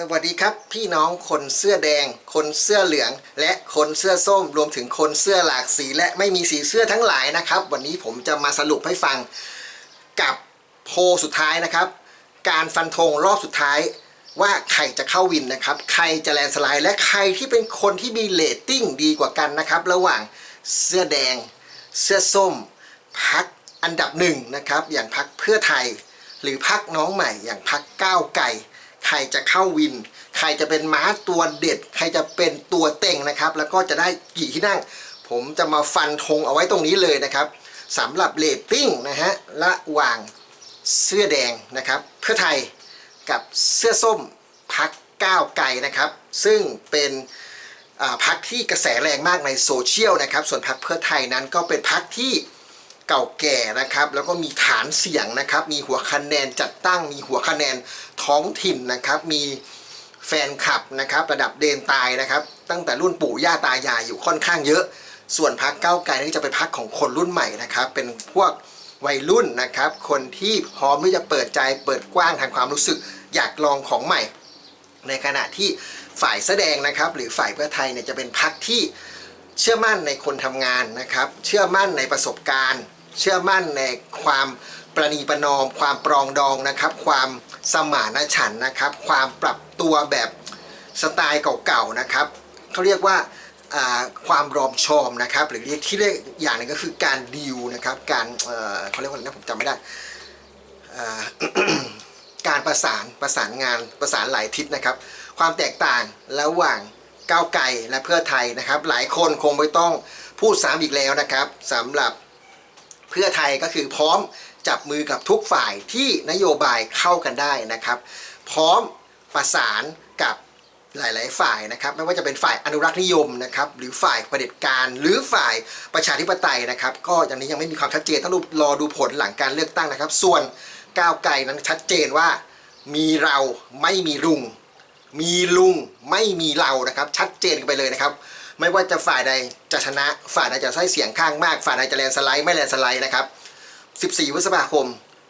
สวัสดีครับ พี่น้องคนเสื้อแดง คนเสื้อเหลือง และคนเสื้อส้ม รวมถึงคนเสื้อหลากสีและไม่มีสีเสื้อทั้งหลายนะครับ วันนี้ผมจะมาสรุปให้ฟังกับโพลสุดท้ายนะครับ การฟันธงรอบสุดท้ายว่าใครจะเข้าวินนะครับ ใครจะแลนสไลด์และใครที่เป็นคนที่มีเรตติ้งดีกว่ากันนะครับ ระหว่างเสื้อแดง เสื้อส้มพักอันดับหนึ่งนะครับ อย่างพักเพื่อไทย หรือพักน้องใหม่ อย่างพักก้าวไก่ ใครจะเข้าวิน ใครจะเป็นม้าตัวเด็ด ใครจะเป็นตัวเต็งนะครับ แล้วก็จะได้กี่ที่นั่ง ผมจะมาฟันธงเอาไว้ตรงนี้เลยนะครับสำหรับเรตติ้งนะฮะระหว่างเสื้อแดงนะครับ เพื่อไทยกับเสื้อส้มพักก้าวไก่นะครับ ซึ่งเป็นพักที่กระแสแรงมากในโซเชียลนะครับ ส่วนพักเพื่อไทยนั้นก็เป็นพักที่ เก่าแก่นะครับ แล้วก็มีฐานเสียงนะครับ มีหัวคะแนนจัดตั้ง มีหัวคะแนนท้องถิ่นนะครับ มีแฟนคลับนะครับ ระดับเดนตายนะครับ ตั้งแต่รุ่นปู่ย่าตายายอยู่ค่อนข้างเยอะ ส่วนพักเก้าไกลนี่จะเป็นพักของคนรุ่นใหม่นะครับ เป็นพวกวัยรุ่นนะครับ คนที่พร้อมที่จะเปิดใจเปิดกว้างทางความรู้สึกอยากลองของใหม่ ในขณะที่ฝ่ายแสดงนะครับ หรือฝ่ายเพื่อไทยเนี่ยจะเป็นพักที่เชื่อมั่นในคนทำงานนะครับ เชื่อมั่นในประสบการณ์ เชื่อมั่นในความประนีประนอม ความปรองดองนะครับ ความสมานฉันท์นะครับ ความปรับตัวแบบสไตล์เก่าๆนะครับเขาเรียกว่าความรอมชอมนะครับ หรือเรียกที่เรียกอย่างหนึงก็คือการดีลนะครับ การเเขาเรียกว่าอะไรนะผมจำไม่ได้การประสานประสานงานประสานหลายทิศนะครับ ความแตกต่างระหว่างก้าวไกลและเพื่อไทยนะครับ หลายคนคงไม่ต้องพูดซ้ำอีกแล้วนะครับสำหรับ เพื่อไทยก็คือพร้อมจับมือกับทุกฝ่ายที่นโยบายเข้ากันได้นะครับ พร้อมประสานกับหลาย ๆ ฝ่ายนะครับ ไม่ว่าจะเป็นฝ่ายอนุรักษ์นิยมนะครับ หรือฝ่ายเผด็จการหรือฝ่ายประชาธิปไตยนะครับ ก็อย่างนี้ยังไม่มีความชัดเจนต้องรอดูผลหลังการเลือกตั้งนะครับ ส่วนก้าวไกลนั้นชัดเจนว่ามีเราไม่มีลุง มีลุงไม่มีเรานะครับ ชัดเจนกันไปเลยนะครับ ไม่ว่าจะฝ่ายใดจะชนะ ฝ่ายใดจะใช้เสียงข้างมาก ฝ่ายใดจะแลนสไลด์ไม่แลนสไลด์นะครับ14พฤษภาคม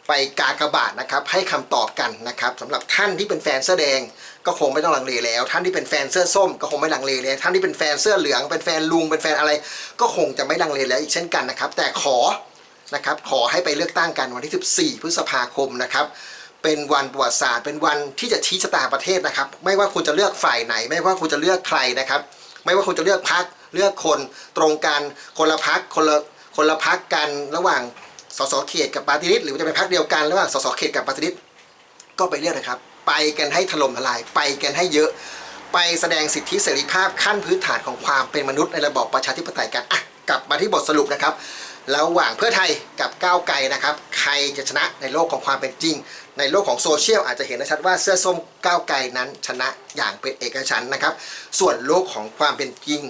ไปกากบาทนะครับให้คำตอบกันนะครับสำหรับท่านที่เป็นแฟนเสื้อแดง ก็คงไม่ต้องลังเลแล้ว ท่านที่เป็นแฟนเสื้อส้ม ก็คงไม่ลังเลแล้วท่านที่เป็นแฟนเสื้อเหลือง เป็นแฟนลุงเป็นแฟนอะไร ก็คงจะไม่ลังเลแล้วอีกเช่นกันนะครับ แต่ขอนะครับขอให้ไปเลือกตั้งกันวันที่ 14 พฤษภาคมนะครับเป็นวันประวัติศาสตร์เป็นวันที่จะชี้ชะตาประเทศนะครับ ไม่ว่าคุณจะเลือกฝ่ายไหน ไม่ว่าคุณจะเลือกใครนะครับ ไม่ว่าคุณจะเลือกพักเลือกคนตรงกันคนละพักคนละคนละพักกันระหว่างสสเขตกับปาร์ตี้ลิสต์หรือจะเป็นพักเดียวกันระหว่างสสเขตกับปาร์ตี้ลิสต์ก็ไปเลือกนะครับ ไปกันให้ถล่มทลายไปกันให้เยอะ ไปแสดงสิทธิเสรีภาพขั้นพื้นฐานของความเป็นมนุษย์ในระบอบประชาธิปไตยกันอะกลับมาที่บทสรุปนะครับ ระหว่างเพื่อไทยกับก้าวไกลนะครับ ใครจะชนะในโลกของความเป็นจริง ในโลกของโซเชียลอาจจะเห็นได้ชัดว่าเสื้อส้มก้าวไกลนั้นชนะอย่างเป็นเอกฉันท์นะครับ ส่วนโลกของความเป็นจริง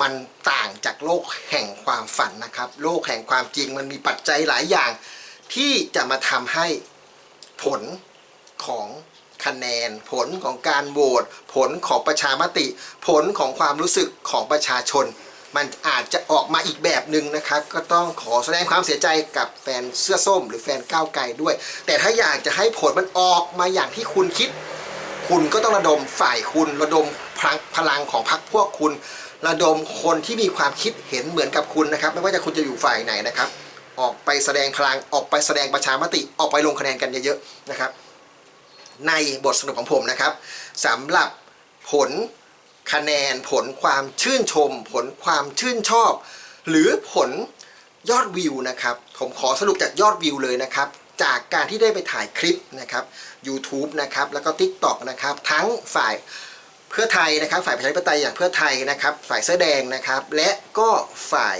มันต่างจากโลกแห่งความฝันนะครับ โลกแห่งความจริงมันมีปัจจัยหลายอย่าง ที่จะมาทำให้ผลของคะแนน ผลของการโหวตผลของประชามติ ผลของความรู้สึกของประชาชน มันอาจจะออกมาอีกแบบหนึ่งนะครับ ก็ต้องขอแสดงความเสียใจกับแฟนเสื้อส้ม หรือแฟนก้าวไกลด้วย แต่ถ้าอยากจะให้ผลมันออกมาอย่างที่คุณคิด คุณก็ต้องระดมฝ่ายคุณระดมพลังพลังของพรรคพวกคุณ ระดมคนที่มีความคิดเห็นเหมือนกับคุณนะครับ ไม่ว่าจะคุณจะอยู่ฝ่ายไหนนะครับ ออกไปแสดงพลังออกไปแสดงประชามติออกไปลงคะแนนกันเยอะๆนะครับ ในบทสรุปของผมนะครับสำหรับผล คะแนนผลความชื่นชม ผลความชื่นชอบ หรือผลยอดวิวนะครับ ผมขอสรุปจากยอดวิวเลยนะครับ จากการที่ได้ไปถ่ายคลิปนะครับ YouTube นะครับ แล้วก็ TikTok นะครับ ทั้งฝ่ายเพื่อไทยนะครับ ฝ่ายประชาธิปไตยอย่างเพื่อไทยนะครับ ฝ่ายเสื้อแดงนะครับ และก็ฝ่าย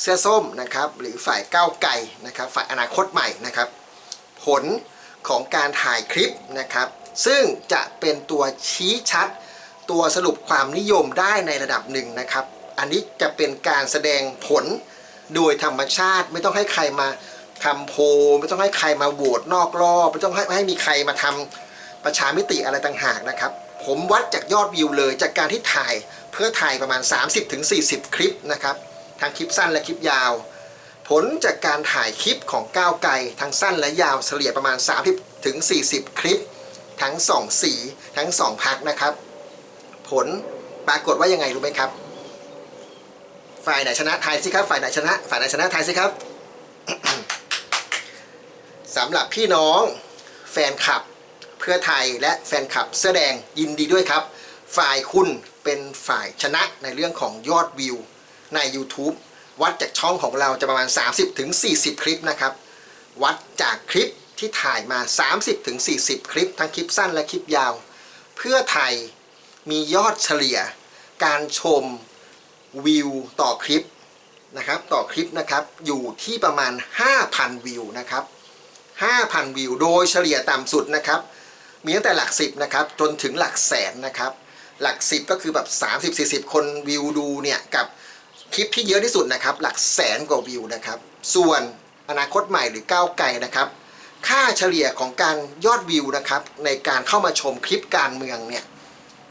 เสื้อส้มนะครับ หรือฝ่ายก้าวไก่นะครับ ฝ่ายอนาคตใหม่นะครับ ผลของการถ่ายคลิปนะครับ ซึ่งจะเป็นตัวชี้ชัด ตัวสรุปความนิยมได้ในระดับหนึ่งนะครับ อันนี้จะเป็นการแสดงผลโดยธรรมชาติไม่ต้องให้ใครมาทำโพลไม่ต้องให้ใครมาโหวตนอกรอบไม่ต้องให้ให้มีใครมาทำประชามติอะไรต่างหากนะครับ ผมวัดจากยอดวิวเลย จากการที่ถ่ายเพื่อถ่ายประมาณ 30-40 คลิปนะครับทั้งคลิปสั้นและคลิปยาว ผลจากการถ่ายคลิปของก้าวไกลทั้งสั้นและยาวเฉลี่ยประมาณ 30ถึง40 คลิป ทั้งสองสีทั้งสองพักนะครับ ผลปรากฏว่ายังไงรู้ไหมครับ ฝ่ายไหนชนะทายสิครับฝ่ายไหนชนะ ฝ่ายไหนชนะทายสิครับสำหรับพี่น้องแฟนคลับเพื่อไทยและแฟนคลับเสื้อแดงยินดีด้วยครับ ฝ่ายคุณเป็นฝ่ายชนะในเรื่องของยอดวิวใน YouTube วัดจากช่องของเราจะประมาณ 30-40คลิปนะครับ วัดจากคลิปที่ถ่ายมา 30-40คลิป ทั้งคลิปสั้นและคลิปยาว เพื่อไทย มียอดเฉลี่ยการชมวิวต่อคลิปนะครับต่อคลิปนะครับอยู่ที่ประมาณ 5,000 วิวนะครับ 5,000 วิว โดยเฉลี่ยต่ำสุดนะครับ มีตั้งแต่หลัก10นะครับจนถึงหลักแสนนะครับ หลัก10ก็คือแบบ 30-40 คนวิวดูเนี่ยกับคลิปที่เยอะที่สุดนะครับ หลักแสนกว่าวิวนะครับ ส่วนอนาคตใหม่หรือก้าวไกลนะครับ ค่าเฉลี่ยของการยอดวิวนะครับ ในการเข้ามาชมคลิปการเมืองเนี่ย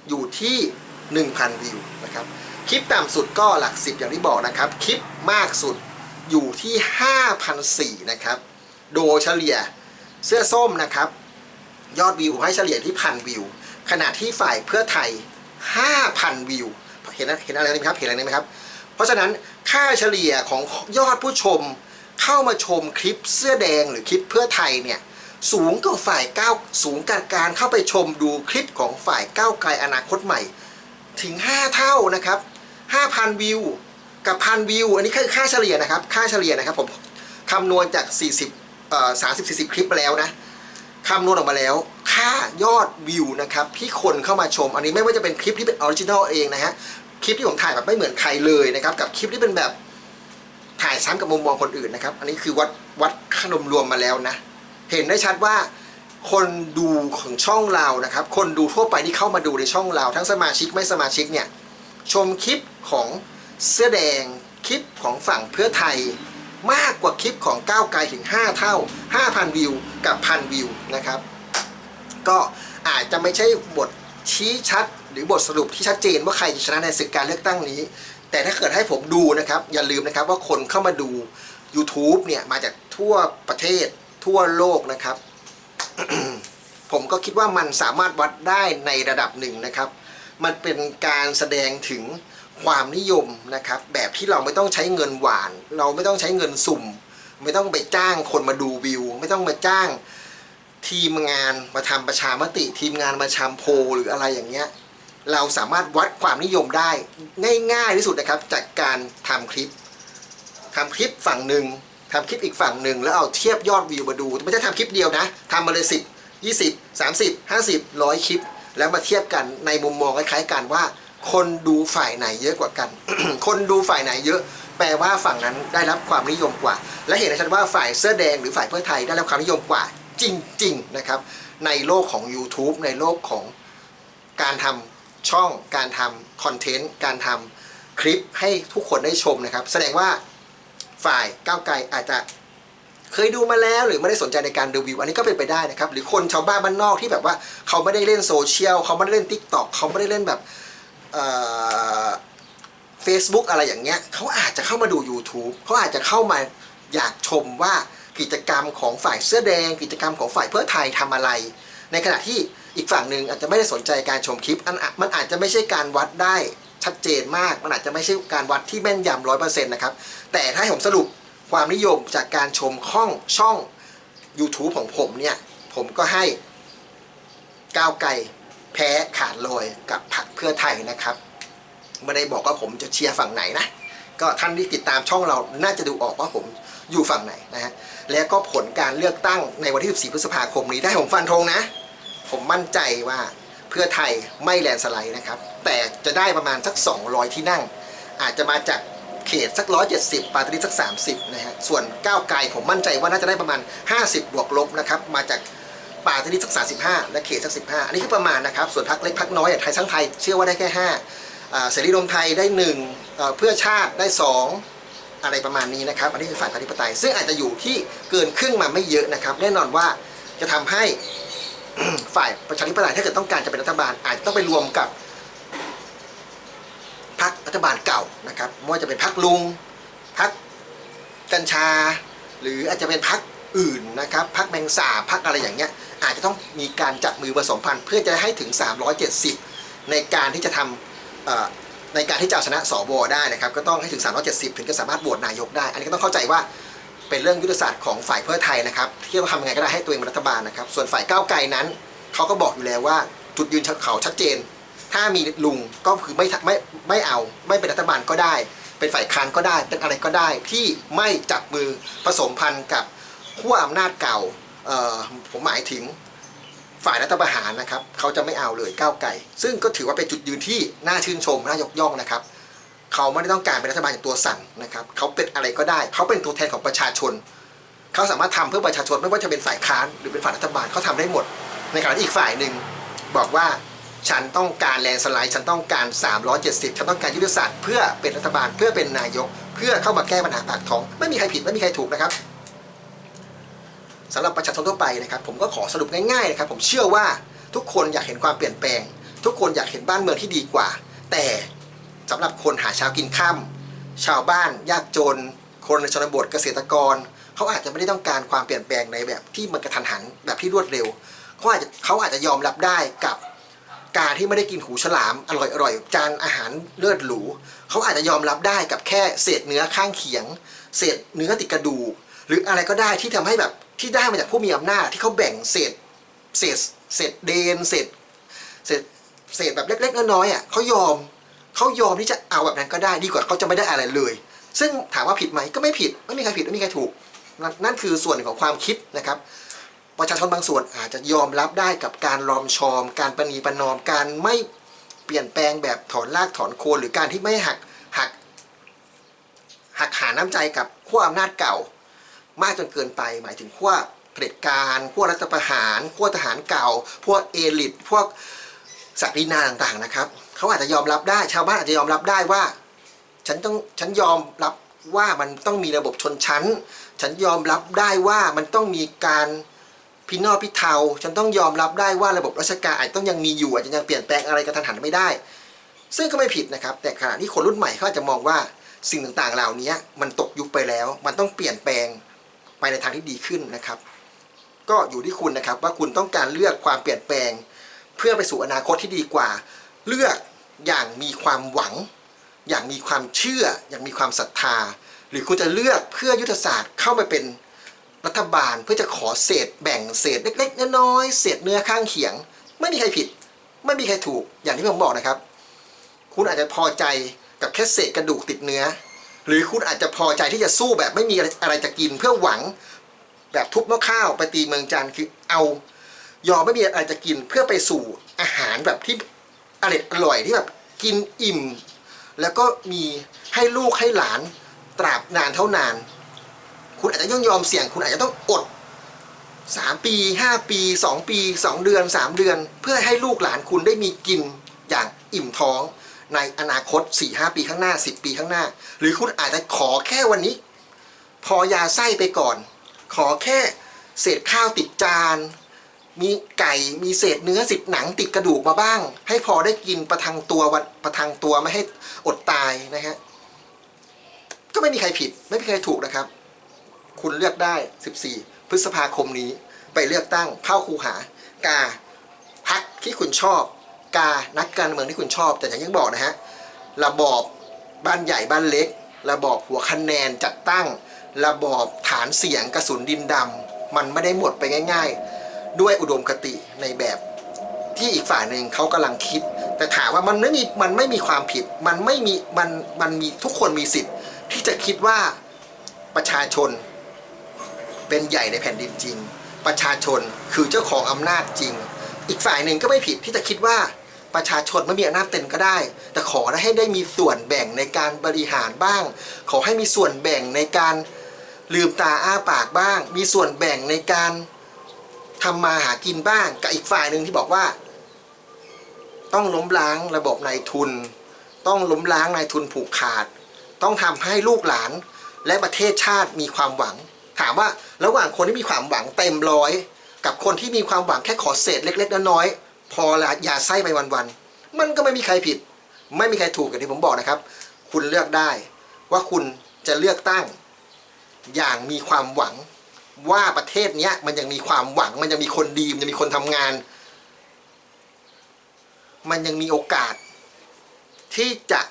อยู่ที่ 1,000 วิวนะครับ คลิปต่ำสุดก็หลัก 10 อย่างที่บอกนะครับ คลิปมากสุดอยู่ที่5,004นะครับ โดยเฉลี่ยเสื้อส้มนะครับ ยอดวิวให้เฉลี่ยที่พันวิว ขณะที่ฝ่ายเพื่อไทย 5,000 วิว เห็นเห็นอะไรไหมครับ เห็นอะไรไหมครับ เพราะฉะนั้นค่าเฉลี่ยของยอดผู้ชมเข้ามาชมคลิปเสื้อแดงหรือคลิปเพื่อไทยเนี่ย สูงกว่าฝ่ายก้าวสูงการการเข้าไปชมดูคลิปของฝ่ายก้าวไกลอนาคตใหม่ ถึง 5 เท่านะครับ 5,000 วิว กับพันวิว อันนี้คือค่าเฉลี่ยนะครับ ค่าเฉลี่ยนะครับผมคำนวณจาก 40เอ่อ30 40 คลิปมาแล้วนะคำนวณออกมาแล้ว ค่ายอดวิวนะครับที่คนเข้ามาชม อันนี้ไม่ว่าจะเป็นคลิปที่เป็นออริจินอลเองนะฮะคลิปที่ผมถ่ายแบบไม่เหมือนใครเลยนะครับกับคลิปที่เป็นแบบถ่ายซ้ำกับมุมมองคนอื่นนะครับ อันนี้คือวัดวัดขนมรวมมาแล้วนะ เห็นได้ชัดว่าคนดูของช่องเรานะครับ คนดูทั่วไปที่เข้ามาดูในช่องเรา ทั้งสมาชิกไม่สมาชิกเนี่ยชมคลิปของเสื้อแดงคลิปของฝั่งเพื่อไทย มากกว่าคลิปของก้าวไกลถึง 5 เท่า 5,000 วิวกับพันวิวนะครับ ก็อาจจะไม่ใช่บทชี้ชัด หรือบทสรุปที่ชัดเจนว่าใครจะชนะในศึกการเลือกตั้งนี้ แต่ถ้าเกิดให้ผมดูนะครับ อย่าลืมนะครับว่าคนเข้ามาดู YouTube เนี่ยมาจากทั่วประเทศ ทั่วโลกนะครับ ผมก็คิดว่ามันสามารถวัดได้ในระดับหนึ่งนะครับ มันเป็นการแสดงถึงความนิยมนะครับ แบบที่เราไม่ต้องใช้เงินหวาน เราไม่ต้องใช้เงินสุ่ม ไม่ต้องไปจ้างคนมาดูวิว ไม่ต้องมาจ้างทีมงานมาทำประชามติ ทีมงานมาชามโพหรืออะไรอย่างเงี้ย เราสามารถวัดความนิยมได้ ง่ายๆที่สุดนะครับ จากการทำคลิปทำคลิปฝั่งหนึ่ง ทำคลิปอีกฝั่งหนึ่งแล้วเอาเทียบยอดวิวมาดูไม่ใช่ทำคลิปเดียวนะทำมาเลยสิบยี่สิบสามสิบห้าสิบร้อยคลิป แล้วมาเทียบกันในมุมมองคล้ายๆกันว่า คนดูฝ่ายไหนเยอะกว่ากัน คนดูฝ่ายไหนเยอะ แปลว่าฝั่งนั้นได้รับความนิยมกว่า และเห็นได้ชัดว่าฝ่ายเสื้อแดงหรือฝ่ายเพื่อไทยได้รับความนิยมกว่า จริง ๆ นะครับ ในโลกของ YouTube ในโลกของการทำช่อง การทำคอนเทนต์ การทำคลิปให้ทุกคนได้ชมนะครับ แสดงว่า ฝ่ายก้าวไกลอาจจะเคยดูมาแล้วหรือไม่ได้สนใจในการดูวิว อันนี้ก็เป็นไปได้นะครับ หรือคนชาวบ้านบ้านนอกที่แบบว่าเขาไม่ได้เล่นโซเชียลเขาไม่ได้เล่น t ิ k t o k เขาไม่ได้เล่นแบบเฟซบุ๊กอะไรอย่างเงี้ยเขาอาจจะเข้ามาดู YouTube เขาอาจจะเข้ามาอยากชมว่ากิจกรรมของฝ่ายเสื้อแดง กิจกรรมของฝ่ายเพื่อไทยทำอะไร ในขณะที่อีกฝั่งหนึ่งอาจจะไม่ได้สนใจการชมคลิปอันมันอาจจะไม่ใช่การวัดได้ ชัดเจนมาก มันอาจจะไม่ใช่การวัดที่แม่นยำร้อยเปอร์เซ็นต์นะครับ แต่ถ้าผมสรุปความนิยมจากการชมข้องช่อง YouTube ของผมเนี่ย ผมก็ให้ก้าวไกลแพ้ขาดลอยกับพรรคเพื่อไทยนะครับไม่ได้บอกว่าผมจะเชียร์ฝั่งไหนนะ ก็ท่านที่ติดตามช่องเราน่าจะดูออกว่าผมอยู่ฝั่งไหนนะฮะ แล้วก็ผลการเลือกตั้งในวันที่ 14 พฤษภาคมนี้ได้ผมฟันธงนะ ผมมั่นใจว่า เพื่อไทยไม่แลนด์สไลด์นะครับ แต่จะได้ประมาณสัก 200 ที่นั่ง อาจจะมาจากเขตสัก 170 ปาร์ตี้สัก 30 นะฮะ ส่วนก้าวไกลผมมั่นใจว่าน่าจะได้ประมาณ 50 บวกลบนะครับ มาจากปาร์ตี้สัก 35 และเขตสัก 15 อันนี้คือประมาณนะครับ ส่วนพรรคเล็กพรรคน้อยอย่างไทยสร้างไทยเชื่อว่าได้แค่5อ่าเสรีรวมไทยได้1เอ่อเพื่อชาติได้ 2อะไรประมาณนี้นะครับ อันนี้คือฝ่ายประชาธิปไตย ซึ่งอาจจะอยู่ที่เกินครึ่งมาไม่เยอะนะครับ แน่นอนว่าจะทำให้ ฝ่ายประชาธิปไตยถ้าเกิดต้องการจะเป็นรัฐบาล อาจจะต้องไปรวมกับพรรครัฐบาลเก่านะครับไม่ว่าจะเป็นพรรคลุงพรรคกัญชา หรืออาจจะเป็นพรรคอื่นนะครับพักแมงสาบพักอะไรอย่างเงี้ยอาจจะต้องมีการจับมือผสมพันธุ์เพื่อจะให้ถึง 370 ในการที่จะทำในการที่จะเอาชนะสวได้นะครับ ก็ต้องให้ถึง 370 ถึงจะสามารถโหวตนายกได้ อันนี้ก็ต้องเข้าใจว่า เป็นเรื่องยุทธศาสตร์ของฝ่ายเพื่อไทยนะครับที่ต้องทำยังไงก็ได้ให้ตัวเองเป็นรัฐบาลนะครับ ส่วนฝ่ายก้าวไกลนั้นเขาก็บอกอยู่แล้วว่าจุดยืนเขาชัดเจน ถ้ามีลุงก็คือไม่ไม่ไม่เอาไม่เป็นรัฐบาลก็ได้ เป็นฝ่ายค้านก็ได้เป็นอะไรก็ได้ ที่ไม่จับมือผสมพันธ์กับขั้วอำนาจเก่าผมหมายถึงฝ่ายรัฐประหารนะครับเขาจะไม่เอาเลยก้าวไกลซึ่งก็ถือว่าเป็นจุดยืนที่น่าชื่นชมน่ายกย่องนะครับ เขาไม่ได้ต้องการเป็นรัฐบาลอย่างตัวสั่นนะครับเขาเป็นอะไรก็ได้ เขาเป็นตัวแทนของประชาชน เขาสามารถทำเพื่อประชาชนไม่ว่าจะเป็นฝ่ายค้านหรือเป็นฝ่ายรัฐบาลเขาทำได้หมด ในขณะที่อีกฝ่ายหนึ่งบอกว่าฉันต้องการแลนสไลด์ ฉันต้องการ 370 ฉันต้องการยุทธศาสตร์เพื่อเป็นรัฐบาลเพื่อเป็นนายก เพื่อเข้ามาแก้ปัญหาปากท้อง ไม่มีใครผิดไม่มีใครถูกนะครับสำหรับประชาชนทั่วไปนะครับ ผมก็ขอสรุปง่ายๆนะครับ ผมเชื่อว่าทุกคนอยากเห็นความเปลี่ยนแปลง ทุกคนอยากเห็นบ้านเมืองที่ดีกว่า แต่ สำหรับคนหาเช้ากินค่ำชาวบ้าน ยากจน คนในชนบทเกษตรกร เขาอาจจะไม่ได้ต้องการความเปลี่ยนแปลงในแบบที่มันกระทันหันแบบที่รวดเร็วเขาอาจจะเขาอาจจะยอมรับได้กับการที่ไม่ได้กินหูฉลามอร่อยอร่อยจานอาหารเลิศหรูเขาอาจจะยอมรับได้กับแค่เศษเนื้อข้างเคียง เศษเนื้อติดกระดูกหรืออะไรก็ได้ที่ทำให้แบบที่ได้มาจากผู้มีอำนาจที่เขาแบ่งเศษเศษเศษเดนเศษเศษเศษแบบเล็กๆน้อยๆอะเขายอม เขายอมที่จะเอาแบบนั้นก็ได้ดีกว่าเขาจะไม่ได้อะไรเลย ซึ่งถามว่าผิดไหมก็ไม่ผิดไม่มีใครผิดไม่มีใครถูก นั่นนั่นคือส่วนหนึ่งของความคิดนะครับ ประชาชนบางส่วนอาจจะยอมรับได้กับการรอมชอม การประนีประนอมการไม่เปลี่ยนแปลงแบบถอนรากถอนโคนหรือการที่ไม่หักหักหักหาน้ำใจกับขั้วอำนาจเก่า มากจนเกินไป หมายถึงขั้วเผด็จการขั้วรัฐประหารขั้วทหารเก่า พวกเอลิทพวก ศักดินาต่างๆนะครับเขาอาจจะยอมรับได้ ชาวบ้านอาจจะยอมรับได้ว่า ฉันต้องฉันยอมรับว่ามันต้องมีระบบชนชั้น ฉันยอมรับได้ว่ามันต้องมีการพินอพิเทาฉันต้องยอมรับได้ว่าระบบราชการอาจต้องยังมีอยู่อาจจะยังเปลี่ยนแปลงอะไรกระทันหันไม่ได้ ซึ่งก็ไม่ผิดนะครับ แต่ขณะที่คนรุ่นใหม่เขาอาจจะมองว่าสิ่งต่างๆ เหล่านี้มันตกยุคไปแล้ว มันต้องเปลี่ยนแปลงไปในทางที่ดีขึ้นนะครับ ก็อยู่ที่คุณนะครับว่าคุณต้องการเลือกความเปลี่ยนแปลง เพื่อไปสู่อนาคตที่ดีกว่า เลือกอย่างมีความหวัง อย่างมีความเชื่อ อย่างมีความศรัทธา หรือคุณจะเลือกเพื่อยุทธศาสตร์เข้าไปเป็นรัฐบาลเพื่อจะขอเศษแบ่งเศษเล็กๆน้อยๆเศษเนื้อข้างเคียง ไม่มีใครผิด ไม่มีใครถูกอย่างที่ผมบอกนะครับ คุณอาจจะพอใจกับแค่เศษกระดูกติดเนื้อ หรือคุณอาจจะพอใจที่จะสู้แบบไม่มีอะไรจะกินเพื่อหวัง แบบทุบหม้อข้าวไปตีเมืองจันทร์คือเอา ยอมไม่มีอะไรจะกินเพื่อไปสู่อาหารแบบที่อร่อยอร่อยที่แบบกินอิ่ม แล้วก็มีให้ลูกให้หลานตราบนานเท่านาน คุณอาจจะต้องยอมเสี่ยง คุณอาจจะต้องอดสามปีห้าปีสองปีสองเดือนสามเดือน เพื่อให้ลูกหลานคุณได้มีกินอย่างอิ่มท้องในอนาคต4ี่ห้าปีข้างหน้า 10 ปีข้างหน้า หรือคุณอาจจะขอแค่วันนี้ พอยาไส้ไปก่อน ขอแค่เศษข้าวติดจาน มีไก่มีเศษเนื้อสิบหนังติดกระดูกมาบ้าง ให้พอได้กินประทังตัววันประทังตัวไม่ให้อดตายนะฮะก็ไม่มีใครผิด ไม่มีใครถูกนะครับ คุณเลือกได้ 14 พฤษภาคมนี้ไปเลือกตั้งเข้าคูหากาพักที่คุณชอบ กานักการเมืองที่คุณชอบ แต่อย่างที่บอกนะฮะระบอบบ้านใหญ่บ้านเล็ก ระบอบหัวคะแนนจัดตั้ง ระบอบฐานเสียงกระสุนดินดำมันไม่ได้หมดไปง่าย ๆ ด้วยอุดมคติในแบบที่อีกฝ่ายหนึ่งเขากำลังคิด แต่ถามว่ามันไม่มีมันไม่มีความผิด มันไม่มีมันมันมีทุกคนมีสิทธิ์ ที่จะคิดว่าประชาชนเป็นใหญ่ในแผ่นดินจริง ประชาชนคือเจ้าของอำนาจจริง อีกฝ่ายหนึ่งก็ไม่ผิดที่จะคิดว่าประชาชนไม่มีอำนาจเต็มก็ได้ แต่ขอให้ได้มีส่วนแบ่งในการบริหารบ้าง ขอให้มีส่วนแบ่งในการลืมตาอ้าปากบ้าง มีส่วนแบ่งในการ ทำมาหากินบ้างกับอีกฝ่ายหนึ่งที่บอกว่า ต้องล้มล้างระบบนายทุน ต้องล้มล้างนายทุนผูกขาด ต้องทำให้ลูกหลานและประเทศชาติมีความหวัง ถามว่าระหว่างคนที่มีความหวังเต็มร้อย กับคนที่มีความหวังแค่ขอเศษเล็กๆน้อยๆพอละยาไส้ไปวันๆมันก็ไม่มีใครผิด ไม่มีใครถูกอย่างที่ผมบอกนะครับ คุณเลือกได้ว่าคุณจะเลือกตั้งอย่างมีความหวัง ว่าประเทศเนี้ย มันยังมีความหวัง มันยังมีคนดี มันยังมีคนทำงาน มันยังมีโอกาส ที่จะ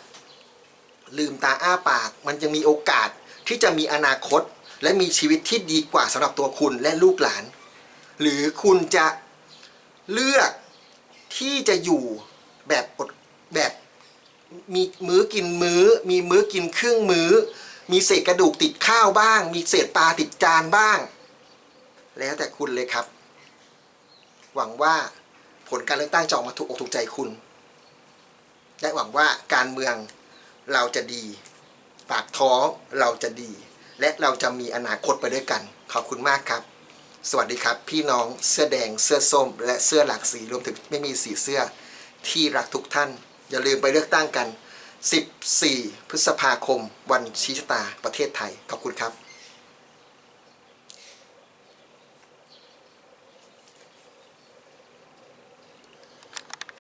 ลืมตาอ้าปาก มันยังมีโอกาสที่จะมีอนาคต และมีชีวิตที่ดีกว่าสำหรับตัวคุณและลูกหลาน หรือคุณจะเลือกที่จะอยู่แบบอดแบบมีมื้อกินมื้อ มีมื้อกินครึ่งมื้อ มีเศษกระดูกติดข้าวบ้าง มีเศษปลาติดจานบ้าง แล้วแต่คุณเลยครับ หวังว่าผลการเลือกตั้งจะออกมาถูกอกถูกใจคุณ และหวังว่าการเมืองเราจะดี ปากท้องเราจะดี และเราจะมีอนาคตไปด้วยกัน ขอบคุณมากครับ สวัสดีครับ พี่น้องเสื้อแดง เสื้อส้ม และเสื้อหลากสีรวมถึงไม่มีสีเสื้อที่รักทุกท่าน อย่าลืมไปเลือกตั้งกัน 14 พฤษภาคม วันชี้ชะตาประเทศไทย ขอบคุณครับ